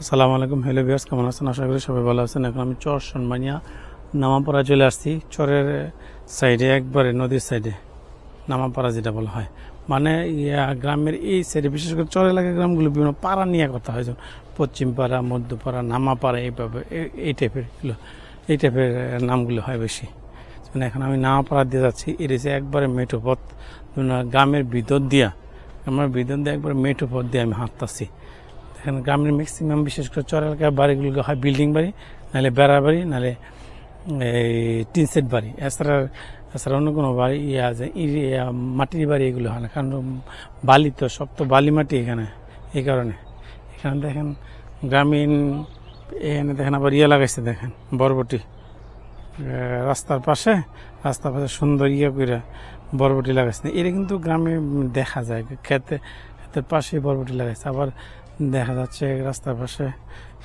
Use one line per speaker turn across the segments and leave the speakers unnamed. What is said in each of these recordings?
আসসালামু আলাইকুম। হ্যালো বিয়ার্স কেমন আছেন? আশা করি সবাই ভালো আছেন। এখন আমি চর সনমানিয়া নামাপাড়া চলে আসছি। চরের সাইডে একবারে নদীর সাইডে নামাপাড়া যেটা বলা হয়। মানে ইয়া গ্রামের এই সাইডে বিশেষ করে চর এলাকার গ্রামগুলো বিভিন্ন পাড়া নিয়ে কথা হয়। যেমন পশ্চিমপাড়া, মধ্যপাড়া, নামাপাড়া, এইভাবে এই- টাইপের এই টাইপের নামগুলো হয় বেশি। মানে এখন আমি নামাপাড়া দিয়ে যাচ্ছি। এটা হচ্ছে একবারে মেঠো পথ। গ্রামের ভিতর দিয়া আমার ভিতর দিয়ে একবারে মেঠো পথ দিয়ে আমি হাঁটতাছি। এখানে গ্রামের ম্যাক্সিমাম বিশেষ করে চর এলাকার বাড়িগুলো হয় বিল্ডিং বাড়ি, নাহলে বেড়া বাড়ি, নাহলে এই টিন সেট বাড়ি। এছাড়া এছাড়া অন্য কোনো বাড়ি ইয়ে আছে, ইয়া, মাটির বাড়ি এগুলো হয় না, কারণ বালি তো, সব তো বালি মাটি এখানে, এই কারণে। এখানে দেখেন গ্রামীণ, এখানে দেখেন আবার ইয়ে লাগাইছে, দেখেন বরবটি। রাস্তার পাশে রাস্তার পাশে সুন্দর ইয়ে করে বরবটি লাগাইছে। এটা কিন্তু গ্রামে দেখা যায়, খেতে ক্ষেতের পাশে বরবটি লাগাইছে। আবার দেখা যাচ্ছে রাস্তার পাশে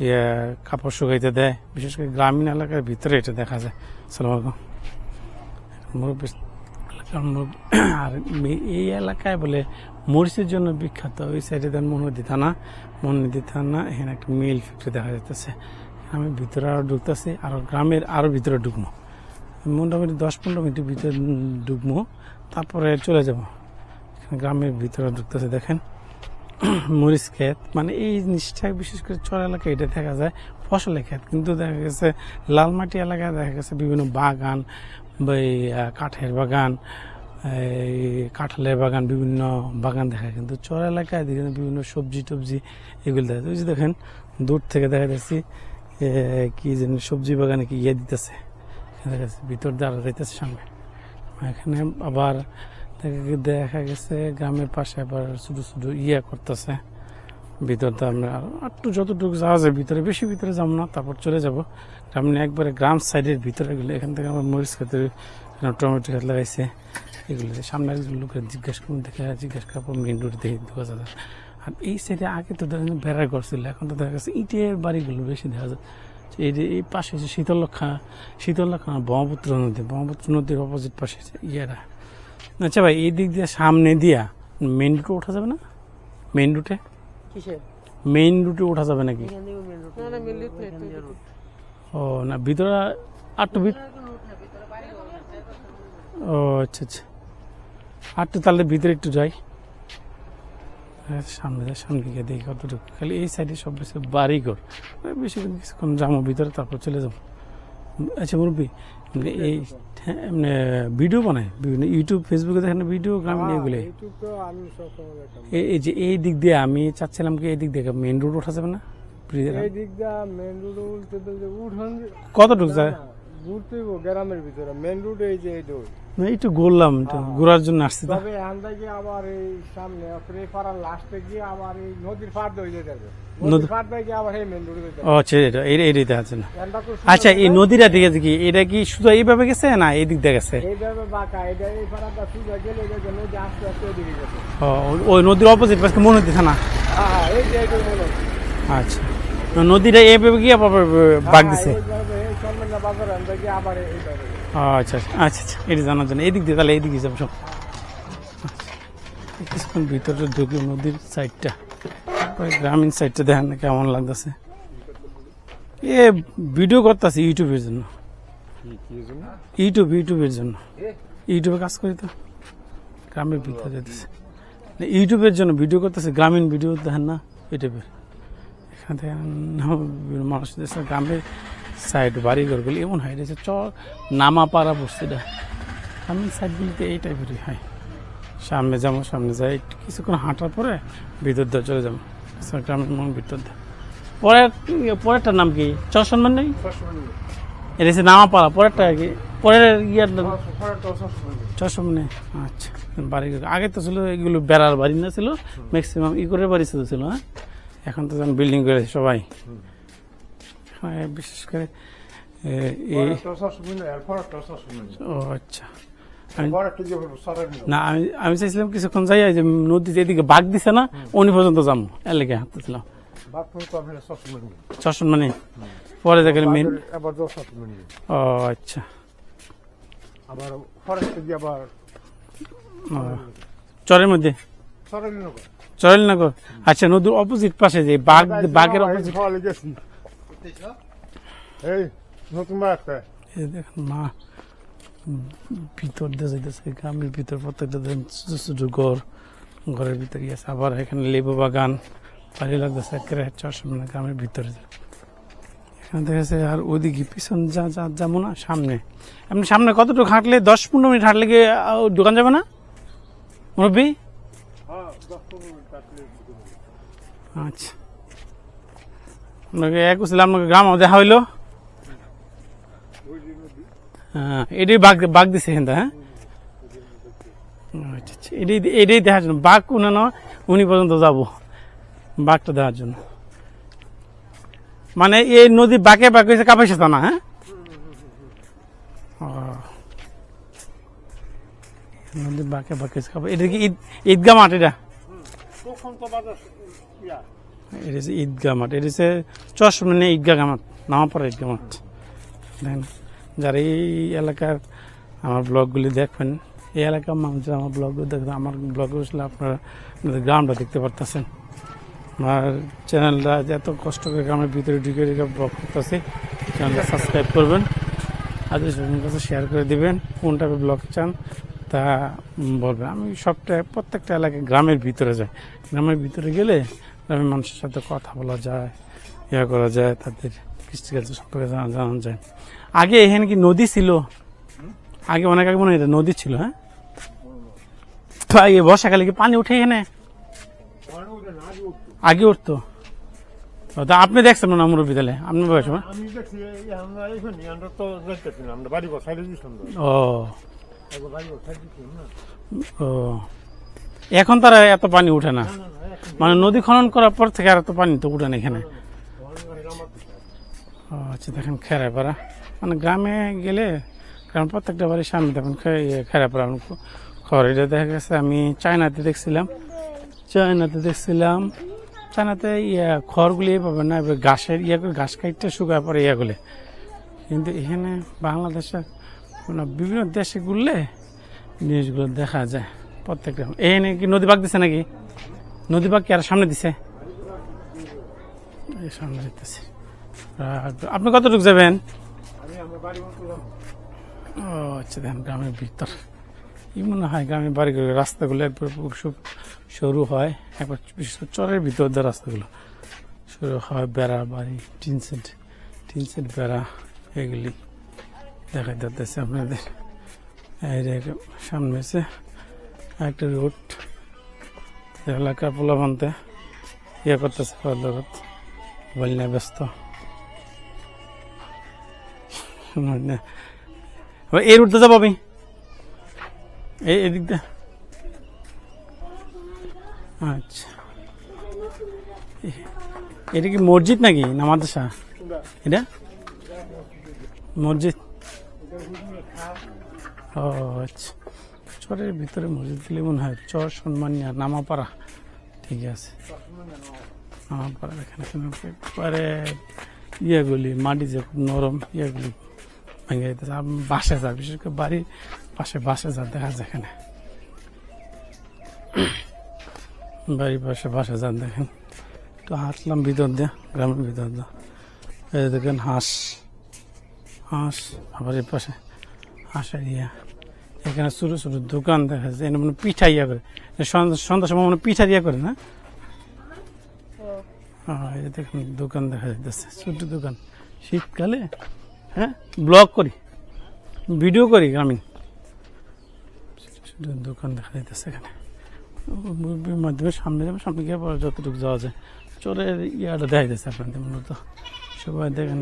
ইয়ে কাপড় শুকাইতে দেয়। বিশেষ করে গ্রামীণ এলাকার ভিতরে এটা দেখা যায়। সালাম আলাইকুম। মুরব্বী আর এই এলাকায় বলে মরিচের জন্য বিখ্যাত। ওই সাইডে দেন মনোদি থানা। মনোদি থানা, এখানে একটা মিল ফ্যাক্টরি দেখা যাচ্ছে আমি ভিতরে আরও ঢুকতেছি, আর গ্রামের আরও ভিতরে ঢুকবো। মোটামুটি দশ পনেরো মিনিটের ভিতরে ঢুকবো। তারপরে চলে যাব। গ্রামের ভিতরে ঢুকতেছে, দেখেন। মরিচ ক্ষেত মানে এই জিনিসটা বিশেষ করে চর এলাকায় এটা দেখা যায়, ফসলের ক্ষেত। কিন্তু দেখা গেছে লাল মাটি এলাকায় দেখা গেছে বিভিন্ন বাগান, বা কাঠের বাগান, এই কাঁঠালের বাগান, বিভিন্ন বাগান দেখা কিন্তু চর এলাকায় দেখেন বিভিন্ন সবজি টবজি এগুলো দেখা যায়। ওই যে দেখেন, দূর থেকে দেখা যাচ্ছে কি যেন সবজি বাগানে কি ইয়ে দিতেছে। দেখা যাচ্ছে ভিতর দিয়ে যাইতেছে সামনে। এখানে আবার দেখা- দেখা গেছে? গ্রামের পাশে আবার ছোট ছোট ইয়ে করতেছে। ভিতর দিয়ে আমরা একটু যতটুকু যাওয়া যায় ভিতরে, বেশি ভিতরে যাব না, তারপর চলে যাব। গ্রামে একবারে গ্রাম সাইডের ভিতরে গেলে এখান থেকে আমার মরিচ খেতে টমেটো খেতে লাগাইছে। এগুলো সামনে একজন লোকের জিজ্ঞাসা করুন, দেখে জিজ্ঞাসা করার মেন রোড দেখে দু হাজার আর এই সাইডে আগে তো দেখেন বেড়ার ঘর ছিল এখন তো দেখা গেছে ইটের বাড়িগুলো বেশি দেখা যায়। এই যে এই পাশে যে শীতলক্ষা শীতলক্ষা ব্রহ্মপুত্র নদী, ব্রহ্মপুত্র নদীর অপোজিট পাশে ইয়েরা। আচ্ছা ভাই এই দিক দিয়ে সামনে দিয়া মেন রুটে ওঠা যাবে না? মেন রুটে মেইন রুটে ওঠা যাবে নাকি? ও না ভিতরে আটটু ও আচ্ছা আচ্ছা। আটটু তাহলে ভিতরে একটু যাই। হ্যাঁ, সামনে যাই সামনে গিয়ে দেখি কতটুকু। খালি এই সাইডে সব বেশি বাড়ি ঘর বেশি কিছুক্ষণ যাব ভিতরে তারপর চলে যাব। আচ্ছা মুরব্বী এই হ্যাঁ, এমনি ভিডিও বানায় বিভিন্ন ইউটিউব ফেসবুকে দেখেন ভিডিও গ্রামীণ এগুলো এই যে এই দিক দিয়ে আমি চাচ্ছিলাম কি এই দিক দিয়ে মেন রোড ওঠা যাবে না?
মেন
কতটুকু যায়?
ঘুরতে গ্রামের ভিতরে। মেন রোড এই যে এই রোড।
না একটু ঘুরলাম ঘোরার জন্য আসছি
তবে আবার এই সামনে এই পাড়ার লাস্টে গিয়ে আবার এই নদীর পাড় দিয়ে যেতে হবে।
আচ্ছা এই আচ্ছা এই নদীটা ঠিক কি? এটা কি শুধু এইভাবে গেছে না এই দিক দিয়ে গেছে। ওই নদীর অপোজিট পাশে মনে হচ্ছে না?
হ্যাঁ হ্যাঁ।
আচ্ছা নদীটা এইভাবে গিয়ে আবার বাঘ দিছে।
হ্যাঁ, থেকে আবার
আচ্ছা আচ্ছা আচ্ছা আচ্ছা এটা জানার জন্য। এই দিক দিয়ে তাহলে এই দিকে যাব সব। কিছুক্ষণ ভিতরে ঢুকে নদীর সাইডটা গ্রামীণ সাইডটা দেখেন না কেমন লাগতেছে। এ ভিডিও করতেছি ইউটিউবের জন্য। ইউটিউব ইউটিউবের জন্য। ইউটিউবে কাজ করি তো। গ্রামের ভিতরে যেতেছে ইউটিউবের জন্য ভিডিও করতেছে, গ্রামীণ ভিডিও দেখেন না ইউটিউবে এখান থেকে বিভিন্ন মানুষ দেশে গ্রামের সাইড বাড়ি ঘরগুলি এমন হয় যে চ নামাপাড়া বস্তিটা। আমি সাইডগুলিতে এই টাইপেরই হয়। সামনে যাব সামনে যাই একটু কিছুক্ষণ হাঁটার পরে ভিতর দিয়ে চলে যাব। গ্রামের মন ভিতর দিয়ে। পরে পরেরটার নাম কি? চশমান নেই? এটা হচ্ছে নামাপাড়া পরেরটা কি? পরের ইয়ার নাম? চশমনে আচ্ছা বাড়ি আগে তো ছিল এগুলো বেড়ার বাড়ি না ছিল ম্যাক্সিমাম ই করে বাড়ি ছিল ছিল হ্যাঁ? এখন তো যেন বিল্ডিং করেছে সবাই। বিশেষ করে ও আচ্ছা। আমি- না আমি আমি চাইছিলাম কিছুক্ষণ যাই যে নদী যেদিকে বাঘ দিছে না উনি পর্যন্ত যাব এর লেগে হাঁটতেছিলাম চশম মানে? পরে দেখেন মেন ও আচ্ছা।
আবার ফরেস্টে আবার
চরের মধ্যে?
সরাইল
চরেলনগর আচ্ছা নদীর অপোজিট পাশে যে বাঘ বাঘের অপোজিট
এই নতুন
এই ভিতর দিয়ে যাইতেছে গ্রামের ভিতর প্রত্যেকটা ছোট ছোট ঘর ঘরের ভিতরে গেছে আবার এখানে লেবু বাগান ভালো লাগতেছে একেবারে চশমা গ্রামের ভিতরে এখানে দেখেছে আর ওইদিকে পিছন যা যা যাব না সামনে এমনি সামনে কতটুকু হাঁটলে দশ পনেরো মিনিট হাঁটলে গিয়ে দোকান যাবে না মুরব্বী
হ্যাঁ
আচ্ছা এক দেখা হইল। হ্যাঁ বাঘ বাঘ দিছে হ্যাঁ? আচ্ছা আচ্ছা জন্য। বাঘ জন্য। মানে এই নদী বাঁকে বাঁকে হয়েছে কাপাইছে তা না হ্যাঁ নদী বাঁকে কাপাই এটা কি ঈদ ঈদগা মাঠ এটা? এটা হচ্ছে ঈদগা মাঠ এটা হচ্ছে চশমনে ঈদগা মাঠ নামা ঈদগা মাঠ দেখেন, যারা এই এলাকার আমার ব্লগগুলি দেখবেন, এই এলাকার মানুষ যারা আমার ব্লগগুলো দেখবেন, আমার ব্লগে বসলে আপনারা গ্রামটা দেখতে পারতেছেন। আমার চ্যানেলটা এত কষ্ট করে গ্রামের ভিতরে ঢুকে ঢুকে ব্লগ করতেছে, চ্যানেলটা সাবস্ক্রাইব করবেন আর কাছে শেয়ার করে দিবেন কোন টাইপের ব্লগ চান তা বলবেন। আমি সবটা, প্রত্যেকটা এলাকায় গ্রামের ভিতরে যাই। গ্রামের ভিতরে গেলে গ্রামের মানুষের সাথে কথা বলা যায় ইয়া করা যায় তাদের কৃষ্টিকালচার সম্পর্কে জানা জানা যায়। আগে এখানে কি নদী ছিল? আগে অনেক আগে মনে হয় নদী ছিল হ্যাঁ? তো আগে বর্ষাকালে কি পানি উঠে এখানে?
আগে উঠতো।
তা আপনি দেখছেন না মুরব্বী তাহলে? আপনি বয়স। ও। ও। এখন তারা এত পানি উঠে না মানে নদী খনন করার পর থেকে আর তো পানি তো উঠে না এখানে। আচ্ছা দেখেন খেরাপাড়া মানে গ্রামে গেলে, কারণ প্রত্যেকটা বাড়ির সামনে দেখুন খেরাপাড়া খবর এটা দেখা গেছে, আমি চায়নাতে দেখছিলাম। চায়নাতে দেখছিলাম, চায়নাতে ইয়া, খড়গুলি পাবেন না এবার ঘাসের ইয়া করে, ঘাস কাটতে শুকায় পরে ইয়াগুলি। কিন্তু এখানে বাংলাদেশের মানে বিভিন্ন দেশে ঘুরলে, জিনিসগুলো দেখা যায় প্রত্যেকটা। এখানে কি নদী বাগ দিছে নাকি? নদী কি আর সামনে দিছে? সামনে দিতেছে। আপনি কতটুকু যাবেন? ও আচ্ছা দেখেন গ্রামের ভিতর। এই মনে হয় গ্রামের বাড়িগুলো, রাস্তাগুলো একবার খুব সরু হয়। একবার বিশেষ করে চরের ভিতর দিয়ে রাস্তাগুলো সরু হয়, বেড়া বাড়ি, টিন সেট টিন সেট, বেড়া এগুলি দেখা যাচ্ছে আপনাদের সামনে আছে একটা রোড। এলাকা পোলা বানতে ইয়ে করতেছে জগৎ বললে ব্যস্ত। মানে এই রুটতে যাব আমি। এই এদিক আচ্ছা। এটা কি মসজিদ নাকি? না মাদ্রাসা? এটা? মসজিদ। ও আচ্ছা। চরের ভিতরে মসজিদ দিলে মনে হয়। চর সম্মানিয়া নামাপাড়া। ঠিক আছে। নামাপাড়া এখানে একবারে ইয়েগুলি, মাটি যে খুব নরম, ইয়েগুলি ভেঙে যেতেছে বাসে যা, বিশেষ করে বাড়ির পাশে বাসে যা, দেখা যায় এখানে। বাড়ির পাশে বাসে যা দেখেন। তো হাঁটলাম ভিতর দিয়ে, গ্রামের ভিতর দিয়ে। দেখেন হাঁস হাঁস আবার এই পাশে হাঁসের ইয়া। এখানে ছোটো ছোটো দোকান দেখা যাচ্ছে। এখানে মানে পিঠা ইয়া করে। সন্ধ্যা সন্ধ্যার সময় মানে পিঠা ইয়া করে না? হ্যাঁ দেখুন দোকান দেখা যাচ্ছে ছোট্ট দোকান। শীতকালে হ্যাঁ ব্লগ করি ভিডিও করি গ্রামীণ। ছোট দোকান দেখা যাইতেছে এখানে। মাধ্যমে সামনে যাবে সামনে গিয়ে পরে যতটুকু যাওয়া যায়। চোরের ইয়াটা দেখা যাচ্ছে আপনাদের মূলত। সবাই দেখেন।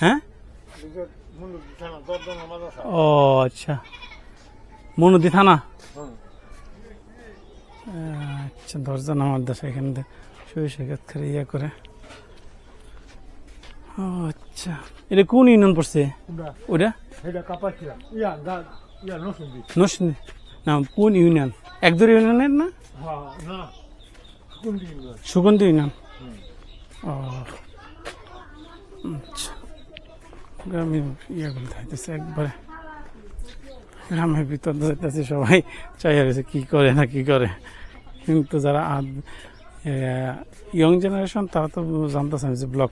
হ্যাঁ? ও আচ্ছা। মনুদি থানা? আচ্ছা দশজন আমার দেশে এখানে করে ইয়ে করে। আচ্ছা। এটা কোন ইউনিয়ন পড়ছে? ওটা। নসিন না কোন ইউনিয়ন? একদর ইউনিয়নের না? সুগন্ধি ইউনিয়ন। ও আচ্ছা। গ্রামীণ ইয়েগুলো থাকতেছে একবারে। গ্রামের ভিতর যাইতেছে সবাই চাই রয়েছে কি করে না কি করে। কিন্তু যারা ইয়ং জেনারেশন তারা তো জানতেছে আমি যে ব্লগ